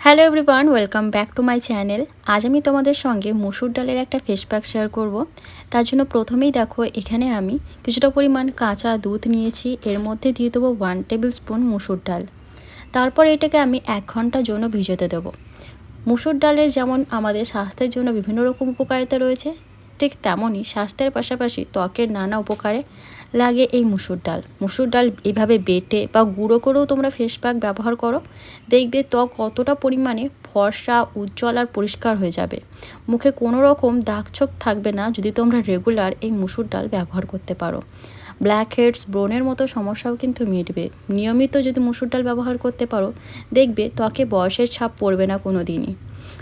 Hello everyone welcome back to my channel আজ আমি তোমাদের সঙ্গে মুসুর ডালের একটা ফেস প্যাক শেয়ার করব। তার জন্য প্রথমেই দেখো, এখানে আমি কিছুটা পরিমাণ কাঁচা দুধ নিয়েছি। এর মধ্যে দিয়ে দেবো ওয়ান টেবিল স্পুন মুসুর ডাল। তারপর এটাকে আমি এক ঘণ্টার জন্য ভিজোতে দেবো। মুসুর ডালের যেমন আমাদের স্বাস্থ্যের জন্য বিভিন্ন রকম উপকারিতা রয়েছে, ঠিক তেমনই স্বাস্থ্যের পাশাপাশি ত্বকের নানা উপকারে। লাগে এই মুসুর ডাল। মুসুর ডাল এভাবে বেটে বা গুঁড়ো করেও তোমরা ফেস প্যাক ব্যবহার করো, দেখবে ত্বক কতটা পরিমাণে ফর্সা, উজ্জ্বল আর পরিষ্কার হয়ে যাবে। মুখে কোনো রকম দাগছোক থাকবে না যদি তোমরা রেগুলার এই মুসুর ডাল ব্যবহার করতে পারো। ব্ল্যাক হেডস, ব্রনের মতো সমস্যাও কিন্তু মিটবে। নিয়মিত যদি মুসুর ডাল ব্যবহার করতে পারো, দেখবে ত্বকে বয়সের ছাপ পড়বে না কোনো দিনই।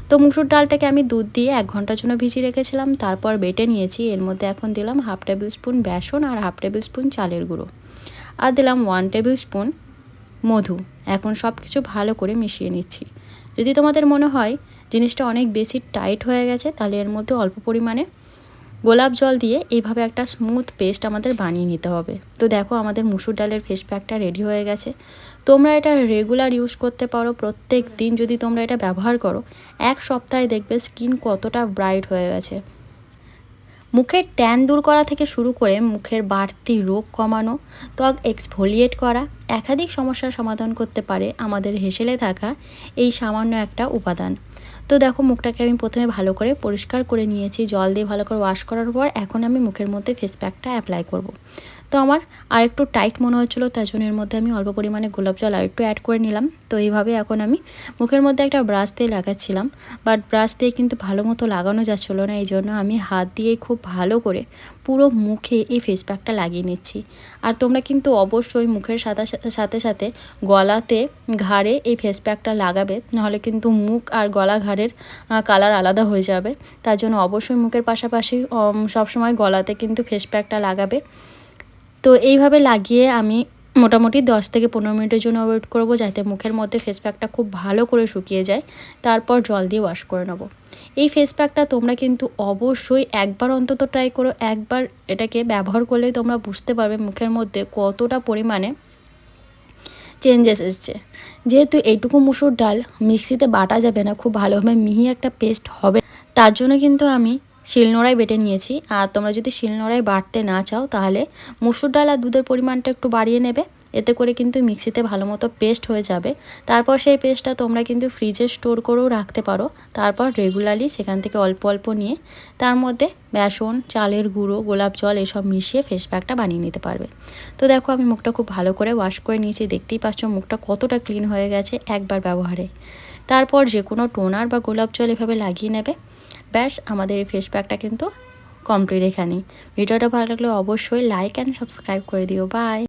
তো মুসুর ডালটাকে আমি দুধ দিয়ে এক ঘণ্টার জন্য ভিজিয়ে রেখেছিলাম। তারপর বেটে নিয়েছি। এর মধ্যে এখন দিলাম হাফ টেবিল স্পুন বেসন আর হাফ টেবিল স্পুন চালের গুঁড়ো। আর দিলাম ওয়ান টেবিল স্পুন মধু। এখন সব কিছু ভালো করে মিশিয়ে নিচ্ছি। যদি তোমাদের মনে হয় জিনিসটা অনেক বেশি টাইট হয়ে গেছে, তাহলে এর মধ্যে অল্প পরিমাণে গোলাপ জল দিয়ে এইভাবে একটা স্মুথ পেস্ট আমাদের বানিয়ে নিতে হবে। তো দেখো আমাদের মুসুর ডালের ফেস প্যাকটা রেডি হয়ে গেছে। তোমরা এটা রেগুলার ইউজ করতে পারো প্রত্যেক দিন। যদি তোমরা এটা ব্যবহার করো, এক সপ্তাহে দেখবে স্কিন কতটা ব্রাইট হয়ে গেছে। মুখের ট্যান দূর করা থেকে শুরু করে মুখের বাড়তি রোগ কমানো, ত্বক এক্সফোলিয়েট করা, একাধিক সমস্যার সমাধান করতে পারে আমাদের হেসেলে থাকা এই সামান্য একটা উপাদান। তো দেখো মুখটাকে আমি প্রথমে ভালো করে পরিষ্কার করে নিয়েছি, জল দিয়ে ভালো করে ওয়াশ করার পর এখন আমি মুখের মধ্যে ফেস প্যাকটা অ্যাপ্লাই করব। তো আমার আর একটু টাইট মনে হচ্ছিল, তার জন্য এর মধ্যে আমি অল্প পরিমাণে গোলাপ জল আর একটু অ্যাড করে নিলাম তো এইভাবে এখন আমি মুখের মধ্যে একটা ব্রাশ দিয়ে লাগাচ্ছিলাম বাট ব্রাশ দিয়ে কিন্তু ভালো মতো লাগানো যাচ্ছিল না, এই জন্য আমি হাত দিয়ে খুব ভালো করে পুরো মুখে এই ফেস প্যাকটা লাগিয়ে নিচ্ছি আর তোমরা কিন্তু অবশ্যই মুখের সাথে সাথে সাথে গলাতে ঘাড়ে এই ফেস প্যাকটা লাগাবে, নাহলে কিন্তু মুখ আর গলা ঘাড়ের কালার আলাদা হয়ে যাবে। তার জন্য অবশ্যই মুখের পাশাপাশি সবসময় গলাতে কিন্তু ফেস প্যাকটা লাগাবে। তো এইভাবে লাগিয়ে আমি মোটামুটি দশ থেকে পনেরো মিনিটের জন্য ওয়েট করব যাতে মুখের মধ্যে ফেস প্যাকটা খুব ভালো করে শুকিয়ে যায়। তারপর জল দিয়ে ওয়াশ করে নেব। এই ফেস প্যাকটা তোমরা কিন্তু অবশ্যই একবার অন্তত ট্রাই করো। একবার এটাকে ব্যবহার করলেই তোমরা বুঝতে পারবে মুখের মধ্যে কতটা পরিমাণে চেঞ্জেস এসছে। যেহেতু এইটুকু মুসুর ডাল মিক্সিতে বাটা যাবে না, খুব ভালোভাবে মিহি একটা পেস্ট হবে। তার জন্য কিন্তু আমি শিলনোড়ায় বেটে নিয়েছি। আর তোমরা যদি শিলনোড়ায় বাটতে না চাও, তাহলে মুসুর ডাল আর দুধের পরিমাণটা একটু বাড়িয়ে নেবে। এতে করে কিন্তু মিক্সিতে ভালো মতো পেস্ট হয়ে যাবে। তারপর সেই পেস্টটা তোমরা কিন্তু ফ্রিজে স্টোর করেও রাখতে পারো। তারপর রেগুলারলি সেখান থেকে অল্প অল্প নিয়ে তার মধ্যে বেসন, চালের গুঁড়ো, গোলাপ জল এসব মিশিয়ে ফেস প্যাকটা বানিয়ে নিতে পারবে। তো দেখো আমি মুখটা খুব ভালো করে ওয়াশ করে নিয়েছি, দেখতেই পাচ্ছ মুখটা কতটা ক্লিন হয়ে গেছে একবার ব্যবহারে। তারপর যে কোনো টোনার বা গোলাপ জল এভাবে লাগিয়ে নেবে। ব্যাস, আমাদের এই ফেস প্যাকটা কিন্তু কমপ্লিট এখানেই। ভিডিওটা ভালো লাগলে অবশ্যই লাইক অ্যান্ড সাবস্ক্রাইব করে দিও। বাই